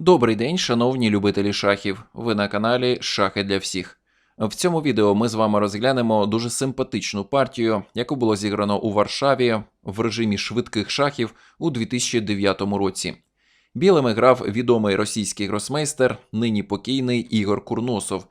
Добрий день, шановні любителі шахів. Ви на каналі Шахи для всіх. В цьому відео ми з вами розглянемо дуже симпатичну партію, яку було зіграно у Варшаві в режимі швидких шахів у 2009 році. Білими грав відомий російський гросмейстер, нині покійний Ігор Курносов.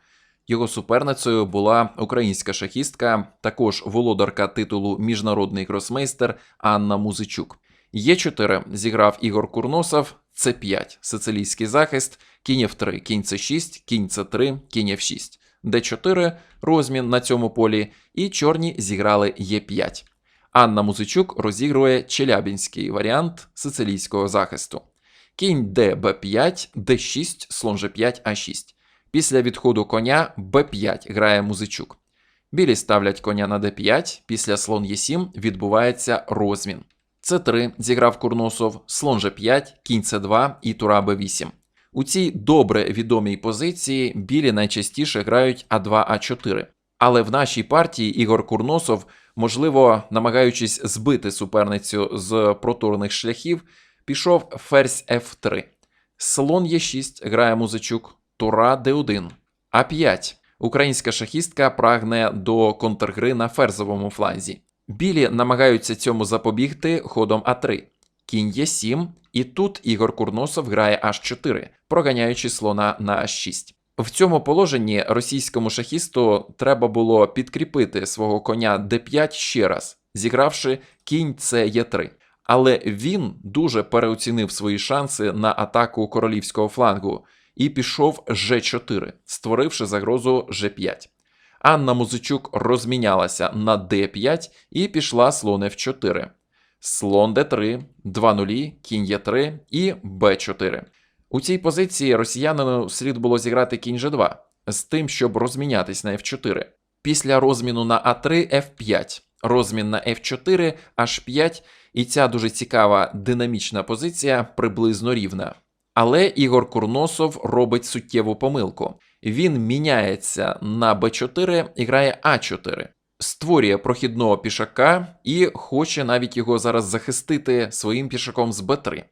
Його суперницею була українська шахістка, також володарка титулу Міжнародний гросмейстер Анна Музичук. Є4 зіграв Ігор Курносов, С5 сицилійський захист, кінь F3, кінь С6, кінь С3, кінь F6, Д4 розмін на цьому полі, і чорні зіграли Е5. Анна Музичук розігрує челябінський варіант сицилійського захисту. Кінь Д Б5, Д6, слон Ж5, А6. Після відходу коня Б5 грає Музичук. Білі ставлять коня на Д5, після слон Е7 відбувається розмін. С3 зіграв Курносов, слон Ж5, кінь С2 і тура Б8. У цій добре відомій позиції білі найчастіше грають А2, А4. Але в нашій партії Ігор Курносов, можливо, намагаючись збити суперницю з проторних шляхів, пішов ферзь F3. Слон Е6 грає Музичук, тура Д1. А5. Українська шахістка прагне до контргри на ферзовому фланзі. Білі намагаються цьому запобігти ходом А3. Кінь Е7, і тут Ігор Курносов грає H4, проганяючи слона на H6. В цьому положенні російському шахісту треба було підкріпити свого коня d5 ще раз, зігравши кінь Це 3 Але він дуже переоцінив свої шанси на атаку королівського флангу і пішов G4, створивши загрозу G5. Анна Музичук розмінялася на d5 і пішла слон f4. Слон d3, 2 нулі, кінь e3 і b4. У цій позиції росіянину слід було зіграти кінь g2 з тим, щоб розмінятись на f4. Після розміну на a3 f5, розмін на f4, h5, і ця дуже цікава динамічна позиція приблизно рівна. Але Ігор Курносов робить суттєву помилку. Він міняється на b4 і грає а4, створює прохідного пішака і хоче навіть його зараз захистити своїм пішаком з b3.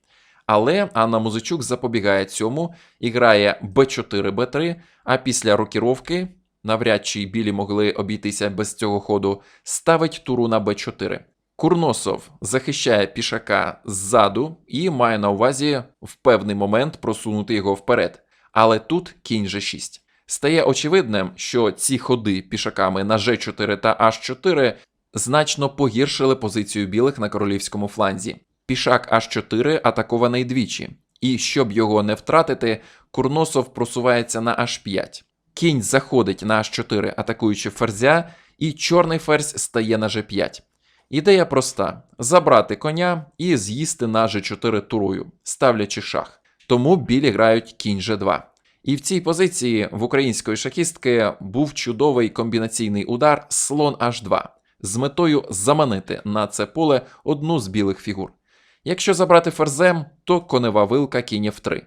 Але Анна Музичук запобігає цьому і грає b4 b3, а після рокіровки, навряд чи білі могли обійтися без цього ходу, ставить туру на b4. Курносов захищає пішака ззаду і має на увазі в певний момент просунути його вперед. Але тут кінь G6. Стає очевидним, що ці ходи пішаками на G4 та H4 значно погіршили позицію білих на королівському фланзі. Пішак H4 атакований двічі, і щоб його не втратити, Курносов просувається на H5. Кінь заходить на H4, атакуючи ферзя, і чорний ферзь стає на G5. Ідея проста: забрати коня і з'їсти на G4 турою, ставлячи шах. Тому білі грають кінь G2. І в цій позиції в української шахістки був чудовий комбінаційний удар слон H2 з метою заманити на це поле одну з білих фігур. Якщо забрати ферзем, то конева вилка кінь F3.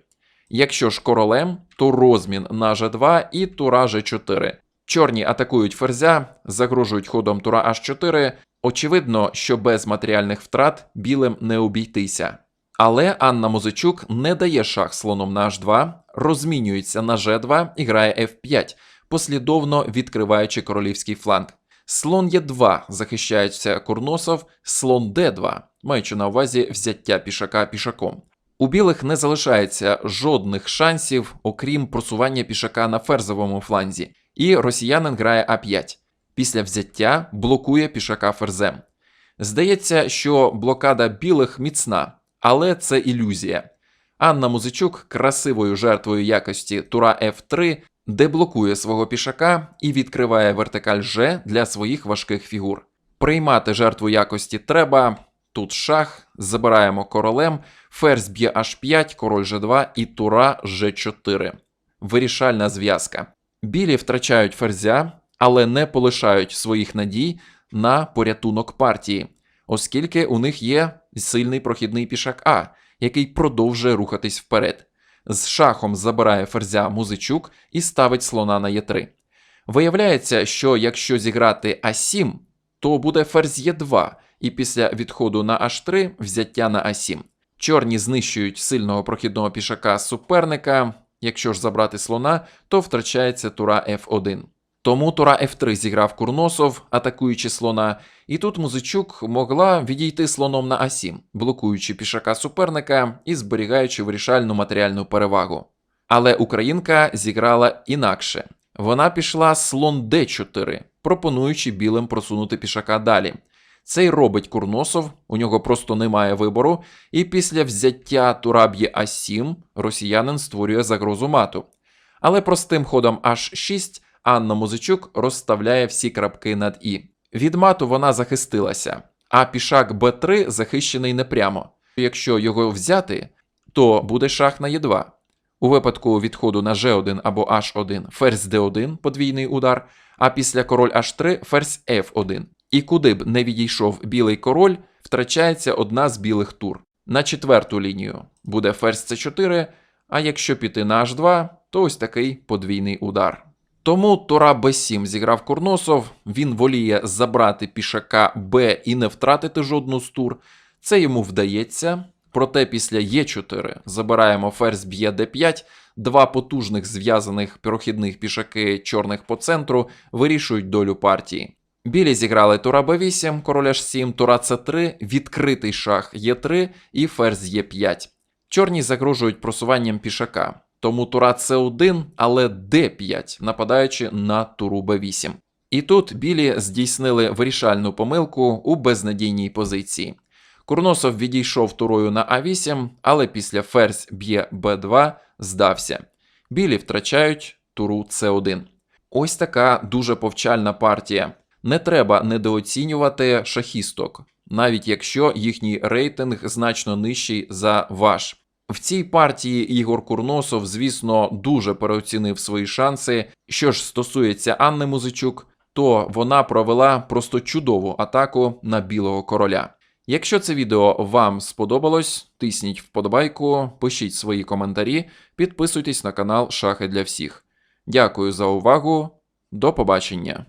Якщо ж королем, то розмін на G2 і тура G4. Чорні атакують ферзя, загрожують ходом тура H4. Очевидно, що без матеріальних втрат білим не обійтися. Але Анна Музичук не дає шах слоном на H2, розмінюється на G2 і грає F5, послідовно відкриваючи королівський фланг. Слон Е2 захищається Курносов, слон Д2, маючи на увазі взяття пішака пішаком. У білих не залишається жодних шансів, окрім просування пішака на ферзовому фланзі, і росіянин грає А5. Після взяття блокує пішака ферзем. Здається, що блокада білих міцна, але це ілюзія. Анна Музичук красивою жертвою якості тура F3 деблокує свого пішака і відкриває вертикаль G для своїх важких фігур. Приймати жертву якості треба. Тут шах, забираємо королем, ферзь б'є H5, король G2 і тура G4. Вирішальна зв'язка. Білі втрачають ферзя, але не полишають своїх надій на порятунок партії, оскільки у них є сильний прохідний пішак А, який продовжує рухатись вперед. З шахом забирає ферзя музичук і ставить слона на Е3. Виявляється, що якщо зіграти А7, то буде ферзь Е2, і після відходу на H3 взяття на А7. Чорні знищують сильного прохідного пішака суперника. Якщо ж забрати слона, то втрачається тура F1. Тому тура F3 зіграв Курносов, атакуючи слона, і тут Музичук могла відійти слоном на А7, блокуючи пішака суперника і зберігаючи вирішальну матеріальну перевагу. Але українка зіграла інакше. Вона пішла слон d4, пропонуючи білим просунути пішака далі. Це й робить Курносов, у нього просто немає вибору, і після взяття тура б'є А7 росіянин створює загрозу мату. Але простим ходом H6 Анна Музичук розставляє всі крапки над І. Від мату вона захистилася, а пішак Б3 захищений непрямо. Якщо його взяти, то буде шах на Е2. У випадку відходу на G1 або H1 ферзь D1 подвійний удар, а після король H3 ферзь F1. І куди б не відійшов білий король, втрачається одна з білих тур. На четверту лінію буде ферзь C4, а якщо піти на H2, то ось такий подвійний удар. Тому Тура Б7 зіграв Курносов, він воліє забрати пішака Б і не втратити жодну з тур. Це йому вдається. Проте після Е4 забираємо ферзь б'є Д5, два потужних зв'язаних прохідних пішаки чорних по центру вирішують долю партії. Білі зіграли тура Б8, король H7, тура С3, відкритий шах Е3 і ферзь Е5. Чорні загрожують просуванням пішака, тому тура С1, але Д5, нападаючи на туру Б8. І тут білі здійснили вирішальну помилку у безнадійній позиції. Курносов відійшов турою на А8, але після ферзь б'є Б2 здався. Білі втрачають туру С1. Ось така дуже повчальна партія. Не треба недооцінювати шахісток, навіть якщо їхній рейтинг значно нижчий за ваш. В цій партії Ігор Курносов, звісно, дуже переоцінив свої шанси. Що ж стосується Анни Музичук, то вона провела просто чудову атаку на білого короля. Якщо це відео вам сподобалось, тисніть вподобайку, пишіть свої коментарі, підписуйтесь на канал Шахи для всіх. Дякую за увагу, до побачення!